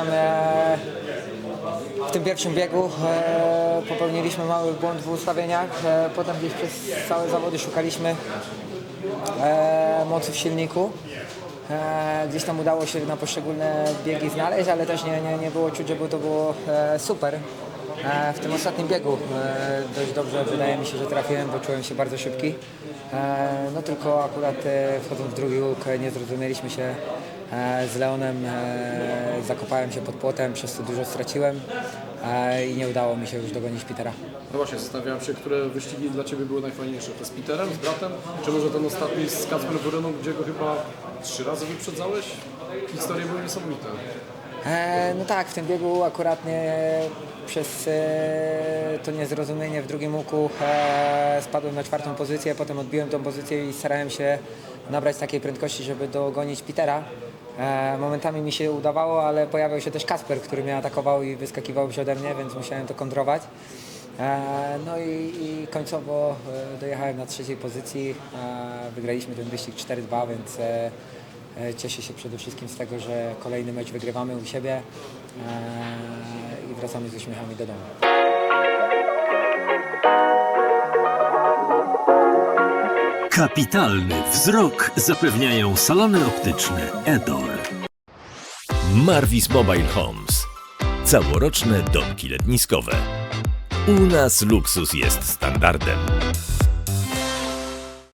tam e, w tym pierwszym biegu e, popełniliśmy mały błąd w ustawieniach. E, potem gdzieś przez całe zawody szukaliśmy mocy w silniku. Gdzieś tam udało się na poszczególne biegi znaleźć, ale też nie, nie, nie było czuć, to było super. E, w tym ostatnim biegu e, dość dobrze wydaje mi się, że trafiłem, bo czułem się bardzo szybki. E, no tylko akurat wchodząc w drugi łuk nie zrozumieliśmy się z Leonem, zakopałem się pod płotem, przez co dużo straciłem i nie udało mi się już dogonić Petera. No właśnie, zastanawiałem się, które wyścigi dla Ciebie były najfajniejsze. To z Peterem, z bratem, czy może ten ostatni z Kacprem Wureną, gdzie go chyba trzy razy wyprzedzałeś? Historie były niesamowite. E, no tak, w tym biegu akurat nie, przez e, to niezrozumienie w drugim łuku e, spadłem na czwartą pozycję, potem odbiłem tą pozycję i starałem się nabrać takiej prędkości, żeby dogonić Petera. E, momentami mi się udawało, ale pojawiał się też Kasper, który mnie atakował i wyskakiwał ode mnie, więc musiałem to kontrować. E, no i, i końcowo e, dojechałem na trzeciej pozycji. E, wygraliśmy ten wyścig 4-2, więc E, Cieszę się przede wszystkim z tego, że kolejny mecz wygrywamy u siebie e, i wracamy z uśmiechami do domu. Kapitalny wzrok zapewniają salony optyczne Edor. Marvis Mobile Homes. Całoroczne domki letniskowe. U nas luksus jest standardem.